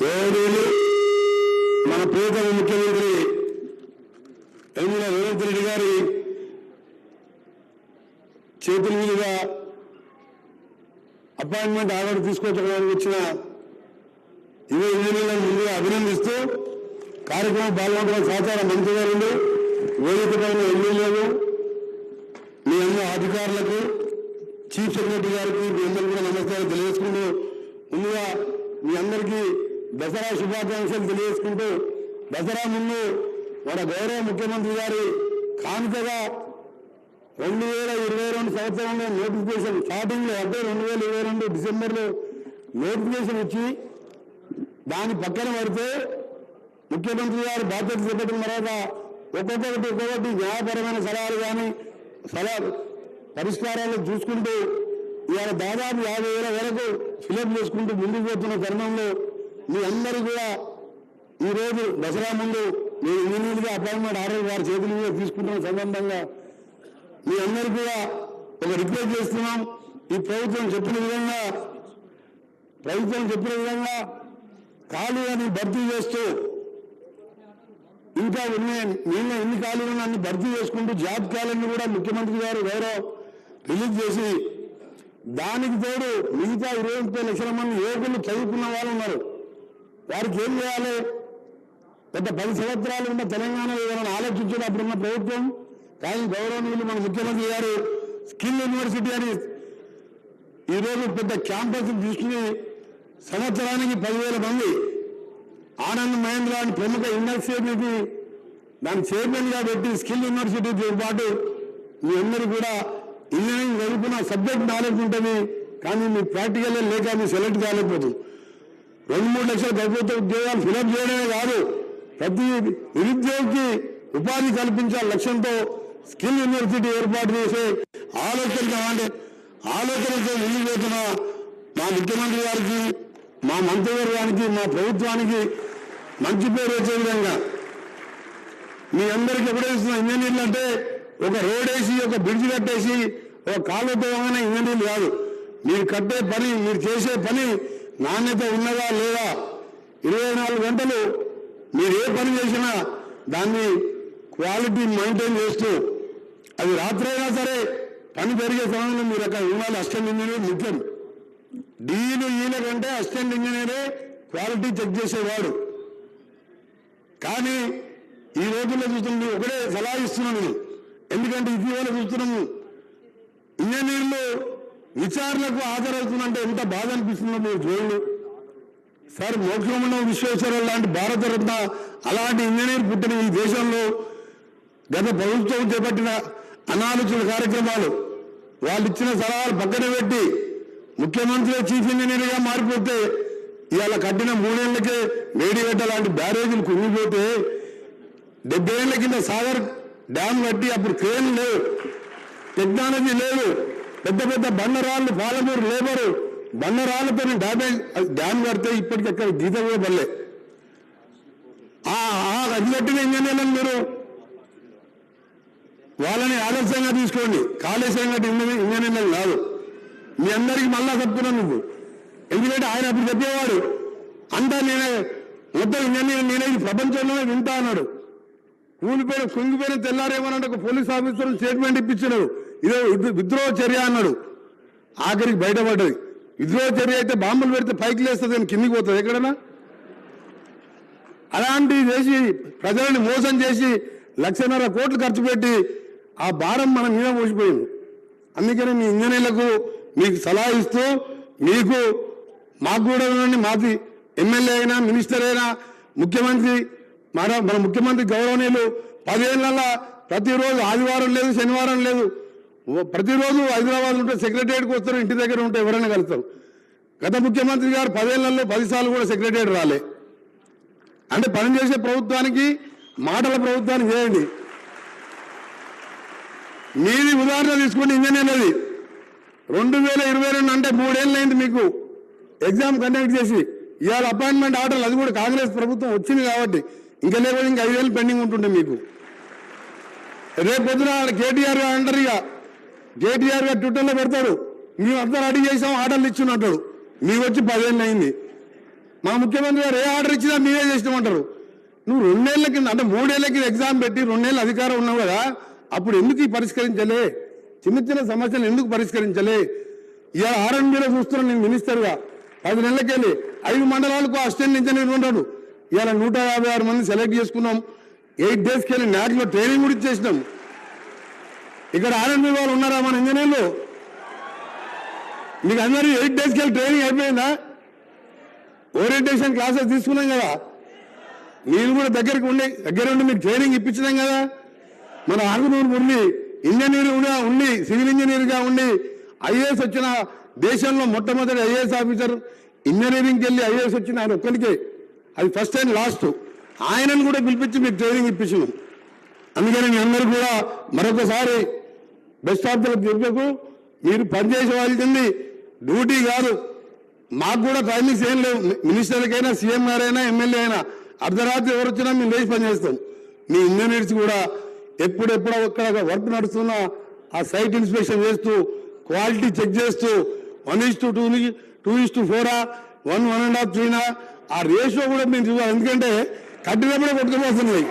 గౌరవనీయులు మన ప్రియతమ ముఖ్యమంత్రి యమున రేవంత్ రెడ్డి గారి చేతుల మీదుగా అపాయింట్మెంట్ ఆర్డర్ తీసుకొచ్చడానికి వచ్చిన ఇరవై ఇంజనీర్లను ముందుగా అభినందిస్తూ కార్యక్రమం పాల్గొంటున్న సహచార మంత్రి గారు వేదిక పైన ఎమ్మెల్యేలు మీ అందరి అధికారులకు చీఫ్ సెక్రటరీ గారికి మీ అందరికీ కూడా నమస్కారం తెలియజేసుకుంటూ ముందుగా మీ అందరికీ దసరా శుభాకాంక్షలు తెలియజేసుకుంటూ దసరా ముందు మన గౌరవ ముఖ్యమంత్రి గారి కానుకగా రెండు వేల ఇరవై రెండు సంవత్సరంలో నోటిఫికేషన్ స్టార్టింగ్లో అంటే రెండు వేల ఇరవై రెండు డిసెంబర్లో నోటిఫికేషన్ ఇచ్చి దాని పక్కన పడితే ముఖ్యమంత్రి గారు బాధ్యత చేపట్టిన తర్వాత ఒక్కొక్కటి ఒక్కొక్కటి న్యాయపరమైన సలహాలు కానీ సలహా పరిష్కారాలు చూసుకుంటూ ఇవాళ దాదాపు యాభై వేల వరకు ఫిలప్ చేసుకుంటూ ముందుకు పోతున్న తరుణంలో మీ అందరూ కూడా ఈ రోజు దసరా ముందు నేను ఇంజనీర్గా అపాయింట్మెంట్ ఆర్డర్ వారి చేతుల మీద తీసుకుంటున్న సందర్భంగా. మీ అందరూ కూడా ఒక రిక్వెస్ట్ చేస్తున్నాం. ఈ ప్రభుత్వం చెప్పిన విధంగా ప్రభుత్వం చెప్పిన విధంగా ఖాళీలను భర్తీ చేస్తూ ఇంకా ఉన్నాయి నిన్న ఎన్ని ఖాళీలను అన్ని భర్తీ చేసుకుంటూ జాబ్ క్యాలెండర్ కూడా ముఖ్యమంత్రి గారు గౌరవ్ రిలీజ్ చేసి దానికి తోడు మిగతా ఇరవై ముప్పై లక్షల మంది యువకులు చదువుకున్న వాళ్ళు ఉన్నారు. వారికి ఏం చేయాలి? గత పది సంవత్సరాలు ఉన్న తెలంగాణ ఏదైనా ఆలోచించడం అప్పుడున్న ప్రభుత్వం కానీ గౌరవనీయులు మన ముఖ్యమంత్రి గారు స్కిల్ యూనివర్సిటీ అని ఈరోజు పెద్ద క్యాంపస్ తీసుకుని సంవత్సరానికి పదివేల మంది ఆనంద్ మహేంద్ర అని ప్రముఖ యూనివర్సిటీకి దాన్ని చైర్మన్గా పెట్టి స్కిల్ యూనివర్సిటీతో పాటు మీ అందరూ కూడా ఇంజనీరింగ్ చదువుకున్న సబ్జెక్ట్ నాలెడ్జ్ ఉంటుంది కానీ మీ ప్రాక్టికల్ లేక మీ సెలెక్ట్ కాలేకపోతుంది. రెండు మూడు లక్షల ప్రభుత్వ ఉద్యోగాలు ఫిలప్ చేయడమే కాదు ప్రతి నిరుద్యోగికి ఉపాధి కల్పించే లక్ష్యంతో స్కిల్ యూనివర్సిటీ ఏర్పాటు చేసే ఆలోచన కావాలి ఆలోచనతో ముందుకు మా ముఖ్యమంత్రి గారికి మా మంత్రివర్గానికి మా ప్రభుత్వానికి మంచి పేరు వచ్చే విధంగా. మీ అందరికి ఎప్పుడేస్తున్న ఇంజనీర్లు అంటే ఒక రోడ్ వేసి ఒక బ్రిడ్జ్ కట్టేసి ఒక కాలువతో ఇంజనీర్లు కాదు. మీరు కట్టే పని మీరు చేసే పని నాణ్యత ఉన్నదా లేదా? ఇరవై నాలుగు గంటలు మీరు ఏ పని చేసినా దాన్ని క్వాలిటీ మెయింటైన్ చేస్తూ అది రాత్రైనా సరే పని పెరిగే సమయంలో మీరు అక్కడ ఉండాలి అసిస్టెంట్ ఇంజనీర్ ముఖ్యం డీలు ఈయన కంటే అసిస్టెంట్ ఇంజనీరే క్వాలిటీ చెక్ చేసేవాడు. కానీ ఈ రోజుల్లో చూస్తుంది ఒకటే సలహా ఇస్తున్నాను ఎందుకంటే ఇటీవల చూస్తున్నాము ఇంజనీర్లు విచారణకు హాజరవుతుందంటే ఎంత బాధ అనిపిస్తుందో మీరు చూడండి. సార్ మోక్షమున విశ్వేశ్వరరావు లాంటి భారతరత్న అలాంటి ఇంజనీర్ పుట్టిన ఈ దేశంలో గత ప్రభుత్వం చేపట్టిన అనాలోచన కార్యక్రమాలు వాళ్ళు ఇచ్చిన సలహాలు పక్కన పెట్టి ముఖ్యమంత్రి చీఫ్ ఇంజనీర్గా మారిపోతే ఇవాళ కట్టిన మూడేళ్ళకే మేడిగడ్డ లాంటి బ్యారేజీలు కుంగిపోతే డెబ్బై ఏళ్ళ కింద సాగర్ డ్యామ్ కట్టి అప్పుడు క్రేన్ లేవు టెక్నాలజీ లేదు. పెద్ద పెద్ద బండరాళ్ళు పాలమూరు లేబరు. బండరాళ్ళతో డ్యామేజ్ డ్యామ్ కడితే ఇప్పటికి అక్కడ గీత కూడా పడలే. ఆ అది కట్టిన ఇంజనీర్లను మీరు వాళ్ళని ఆదర్శంగా తీసుకోండి. కాళేశ్వరం కట్టి ఇంజనీర్ ఇంజనీర్లు కాదు. మీ అందరికి మళ్ళా చెప్తున్నాను నువ్వు. ఎందుకంటే ఆయన అప్పుడు చెప్పేవాడు అంతా నేనే మొత్తం ఇంజనీర్ నేనే ఈ ప్రపంచంలోనే వింటా అన్నాడు. కూలిపోయిన కుంగిపోయిన తెల్లారేమనంటే ఒక పోలీస్ ఆఫీసర్ స్టేట్మెంట్ ఇప్పించినాడు. ఇదో విద్రోహ చర్య అన్నాడు. ఆఖరికి బయటపడ్డది. విద్రోహ చర్య అయితే బాంబులు పెడితే పైకి లేస్తుంది అని కిందికి పోతుంది. ఎక్కడన్నా? అలాంటివి చేసి ప్రజలను మోసం చేసి లక్షన్నర కోట్లు ఖర్చు పెట్టి ఆ భారం మన మీద మోసిపోయింది. అందుకని మీ ఇంజనీర్లకు మీకు సలహా ఇస్తూ మీకు మాకు కూడా ఉండండి. మాది ఎమ్మెల్యే అయినా మినిస్టర్ అయినా ముఖ్యమంత్రి మన మన ముఖ్యమంత్రి గౌరవనీయులు పదేళ్ళలో ప్రతిరోజు ఆదివారం లేదు శనివారం లేదు ప్రతిరోజు హైదరాబాద్ ఉంటే సెక్రటరియట్కి వస్తారు ఇంటి దగ్గర ఉంటే ఎవరైనా కలుస్తారు. గత ముఖ్యమంత్రి గారు పదేళ్ళలో పదిసార్లు కూడా సెక్రటరియట్ రాలే. అంటే పనిచేసే ప్రభుత్వానికి మాటల ప్రభుత్వానికి చేయండి. మీది ఉదాహరణ తీసుకోండి ఇంజనీర్లది రెండు వేల ఇరవై రెండు అంటే మూడేళ్ళైంది మీకు. ఎగ్జామ్ కండక్ట్ చేసి ఇవాళ అపాయింట్మెంట్ ఆర్డర్లు అది కూడా కాంగ్రెస్ ప్రభుత్వం వచ్చింది కాబట్టి ఇంకా లేకపోతే ఇంకా ఐదేళ్ళు పెండింగ్ ఉంటుండే మీకు. రేపు పొద్దున కేటీఆర్ అంటారు ఇక కేటీఆర్ గారు ట్విట్టర్లో పెడతాడు మేము అంతా రెడీ చేసాం ఆర్డర్లు ఇచ్చున్నట్టాడు మీకు వచ్చి పదేళ్ళు అయింది. మా ముఖ్యమంత్రి గారు ఏ ఆర్డర్ ఇచ్చినా మీరే చేసినామంటారు నువ్వు రెండేళ్ళ కింద అంటే మూడేళ్ళ కింద ఎగ్జామ్ పెట్టి రెండేళ్ళ అధికారం ఉన్నావు కదా అప్పుడు ఎందుకు ఈ పరిష్కరించలే? చిన్న చిన్న సమస్యలు ఎందుకు పరిష్కరించలే? ఇలా ఆర్ఎంబీలో చూస్తున్నాను నేను మినిస్టర్గా పది నెలలకెళ్ళి ఐదు మండలాలకు అసిస్టెంట్ ఇంజనీర్ ఉంటాడు ఇలా నూట యాభై ఆరు మంది సెలెక్ట్ చేసుకున్నాం. ఎయిట్ డేస్కి వెళ్ళి నాట్లో ట్రైనింగ్ కూడా ఇచ్చేసినాం. ఇక్కడ ఆర్ఎండ్బి వాళ్ళు ఉన్నారా మన ఇంజనీర్లు? మీకు అందరూ ఎయిట్ డేస్కి వెళ్ళి ట్రైనింగ్ అయిపోయిందా? ఓరియంటేషన్ క్లాసెస్ తీసుకున్నాం కదా. మీరు కూడా దగ్గరికి ఉండి దగ్గర ఉండి మీకు ట్రైనింగ్ ఇప్పించినాం కదా. మన ఆరుగునూరు మురళి ఇంజనీర్గా ఉండి సివిల్ ఇంజనీర్గా ఉండి ఐఏఎస్ వచ్చిన దేశంలో మొట్టమొదటి ఐఏఎస్ ఆఫీసర్ ఇంజనీరింగ్కి వెళ్ళి ఐఏఎస్ వచ్చిన ఆయన ఒక్కరికే అది ఫస్ట్ అండ్ లాస్ట్ ఆయనను కూడా పిలిపించి మీకు ట్రైనింగ్ ఇప్పించినాం. అందుకని మీ అందరూ కూడా మరొకసారి బెస్ట్ ఆఫ్ మీరు పనిచేసే డ్యూటీ కాదు. మాకు కూడా టైమింగ్స్ ఏం లేవు. మినిస్టర్లకైనా సీఎం గారైనా ఎమ్మెల్యే అయినా అర్ధరాత్రి ఎవరు వచ్చినా మేము లేచి పనిచేస్తాం. మీ ఇంజనీర్స్ కూడా ఎప్పుడెప్పుడు ఒక్కడ వర్క్ నడుస్తున్నా ఆ సైట్ ఇన్స్పెక్షన్ చేస్తూ క్వాలిటీ చెక్ చేస్తూ one is to two two two is ఫోరా one one and half త్రీనా ఆ రేషియో కూడా మేము చూడాలి. ఎందుకంటే కట్టినప్పుడే కొట్టుకుపోతున్నాయి.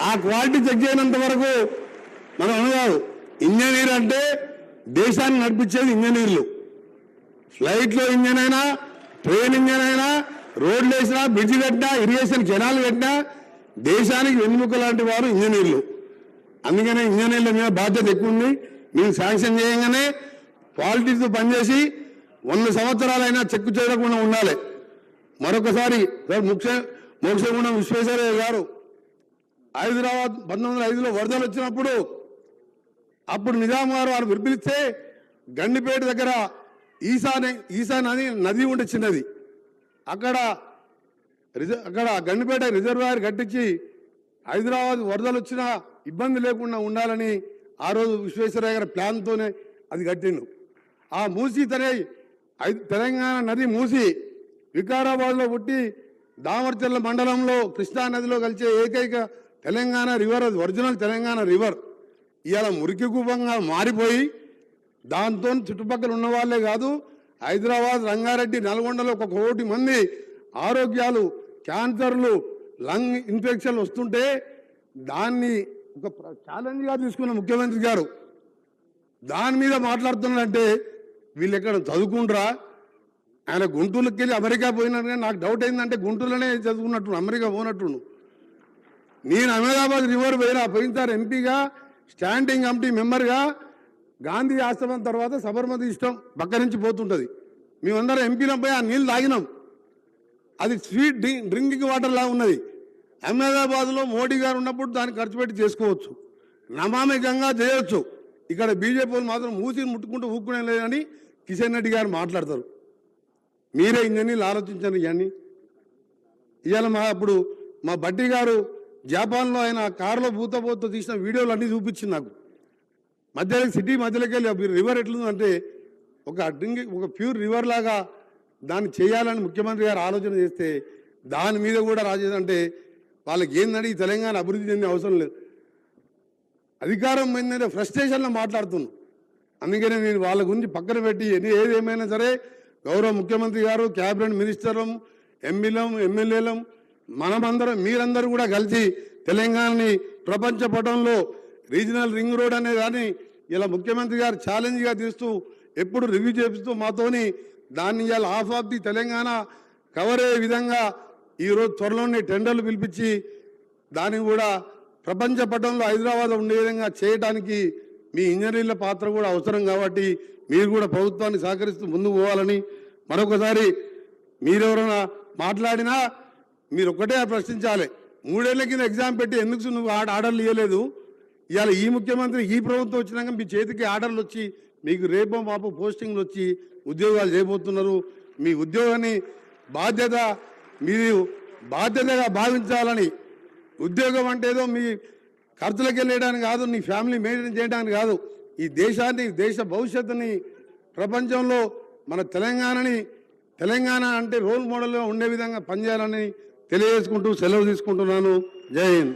ఆ క్వాలిటీ చెక్ చేయనంత వరకు మనం కాదు. ఇంజనీర్ అంటే దేశాన్ని నడిపించేది ఇంజనీర్లు ఫ్లైట్లో ఇంజన్ అయినా ట్రైన్ ఇంజన్ అయినా రోడ్లు వేసినా బ్రిడ్జ్ కట్టినా ఇరిగేషన్ కెనాల్ కట్టినా దేశానికి వెన్నుముక లాంటి వారు ఇంజనీర్లు అందుకనే ఇంజనీర్ల మీద బాధ్యత ఎక్కువ ఉంది. మేము శాంక్షన్ చేయగానే పాలిటిక్స్ పనిచేసి వంద సంవత్సరాలైనా చెక్కు చేయకుండా ఉండాలి. మరొకసారి ముఖ్య మోక్షగుణం విశ్వేశ్వరయ్య గారు హైదరాబాద్ పంతొమ్మిది వందల ఐదులో వరదలు వచ్చినప్పుడు అప్పుడు నిజాం గారు వారు వినిపిస్తే గండిపేట దగ్గర ఈశాన్ ఈశా నది నది ఉండే చిన్నది. అక్కడ రిజ- అక్కడ గండిపేట రిజర్వాయర్ కట్టించి హైదరాబాద్ వరదలు వచ్చినా ఇబ్బంది లేకుండా ఉండాలని ఆ రోజు విశ్వేశ్వరయ్య గారి ప్లాన్తోనే అది కట్టిండు. ఆ మూసి తనే ఐ- తెలంగాణ నది మూసి వికారాబాద్లో పుట్టి దామర్చర్ల మండలంలో కృష్ణా నదిలో కలిసే ఏకైక తెలంగాణ రివర్ అది ఒరిజినల్ తెలంగాణ రివర్. ఇవాళ మురికి కూపంగా మారిపోయి దాంతో చుట్టుపక్కల ఉన్న వాళ్ళే కాదు హైదరాబాద్ రంగారెడ్డి నల్గొండలో ఒక కోటి మంది ఆరోగ్యాలు క్యాన్సర్లు లంగ్ ఇన్ఫెక్షన్లు వస్తుంటే దాన్ని ఒక ఛాలెంజ్గా తీసుకున్న ముఖ్యమంత్రి గారు. దాని మీద మాట్లాడుతున్నారంటే వీళ్ళు ఎక్కడ చదువుకుంటారా ఆయన గుంటూరుకి వెళ్ళి అమెరికా పోయినట్టుగా నాకు డౌట్ అయిందంటే గుంటూరులోనే చదువుకున్నట్టు అమెరికా పోనట్టును. నేను అహ్మదాబాద్ రివర్ పోయినా పోయినసారి ఎంపీగా స్టాండింగ్ కమిటీ మెంబర్గా గాంధీ ఆశ్రమం తర్వాత సబర్మతి ఇష్టం పక్క నుంచి పోతుంటుంది. మేమందరం ఎంపీలం పోయి ఆ నీళ్ళు తాగినాం. అది స్వీట్ డ్రింక్ డ్రింకింగ్ వాటర్ లా ఉన్నది. అహ్మదాబాద్లో మోడీ గారు ఉన్నప్పుడు దాన్ని ఖర్చు పెట్టి చేసుకోవచ్చు. నమామి గంగా చేయొచ్చు. ఇక్కడ బీజేపీ మాత్రం మూసి ముట్టుకుంటూ ఊక్కునే లేదని కిషన్ రెడ్డి గారు మాట్లాడతారు. మీరే ఇంజనీర్లు ఆలోచించండి ఇవన్నీ. ఇవాళ మా అప్పుడు మా బట్టి గారు జపాన్లో ఆయన కారులో పూత తీసిన వీడియోలు అన్నీ చూపించింది నాకు. మధ్యలో సిటీ మధ్యలోకి వెళ్ళి రివర్ ఎట్లుందంటే ఒక డ్రింక్ ఒక ప్యూర్ రివర్ లాగా దాన్ని చేయాలని ముఖ్యమంత్రి గారు ఆలోచన చేస్తే దాని మీద కూడా రాజేదంటే వాళ్ళకి ఏందంటే ఈ తెలంగాణ అభివృద్ధి చెందే అవసరం లేదు. అధికారం ఏంటంటే ఫ్రస్ట్రేషన్లో మాట్లాడుతున్నాం. అందుకనే నేను వాళ్ళ గురించి పక్కన పెట్టి ఎన్ని ఏది ఏమైనా సరే గౌరవ ముఖ్యమంత్రి గారు క్యాబినెట్ మినిస్టర్లం ఎంపీలం ఎమ్మెల్యేలం మనమందరం మీరందరూ కూడా కలిసి తెలంగాణని ప్రపంచ పటంలో రీజనల్ రింగ్ రోడ్ అనే దాన్ని ఇలా ముఖ్యమంత్రి గారు ఛాలెంజ్గా తీస్తూ ఎప్పుడు రివ్యూ చేపిస్తూ మాతోని దాన్ని ఇవాళ half of the Telangana cover అయ్యే విధంగా ఈరోజు త్వరలోనే టెండర్లు పిలిపించి దాన్ని కూడా ప్రపంచ పటంలో హైదరాబాద్ ఉండే విధంగా చేయడానికి మీ ఇంజనీర్ల పాత్ర కూడా అవసరం కాబట్టి మీరు కూడా ప్రభుత్వాన్ని సహకరిస్తూ ముందుకు పోవాలని మరొకసారి మీరెవరైనా మాట్లాడినా మీరు ఒక్కటే ప్రశ్నించాలి. మూడేళ్ళ కింద ఎగ్జామ్ పెట్టి ఎందుకు నువ్వు ఆడ ఆర్డర్లు ఇవ్వలేదు ఇవాళ ఈ ముఖ్యమంత్రి ఈ ప్రభుత్వం వచ్చినాక మీ చేతికి ఆర్డర్లు వచ్చి మీకు రేపో మాపు పోస్టింగ్లు వచ్చి ఉద్యోగాలు చేయబోతున్నారు. మీ ఉద్యోగాన్ని బాధ్యత మీరు బాధ్యతగా భావించాలని ఉద్యోగం అంటే ఏదో మీ ఖర్చులకు వెళ్ళడానికి కాదు నీ ఫ్యామిలీ మెయింటైన్ చేయడానికి కాదు. ఈ దేశాన్ని దేశ భవిష్యత్తుని ప్రపంచంలో మన తెలంగాణని తెలంగాణ అంటే రోల్ మోడల్గా ఉండే విధంగా పనిచేయాలని తెలియజేసుకుంటూ సెలవు తీసుకుంటున్నాను. జై హింద్.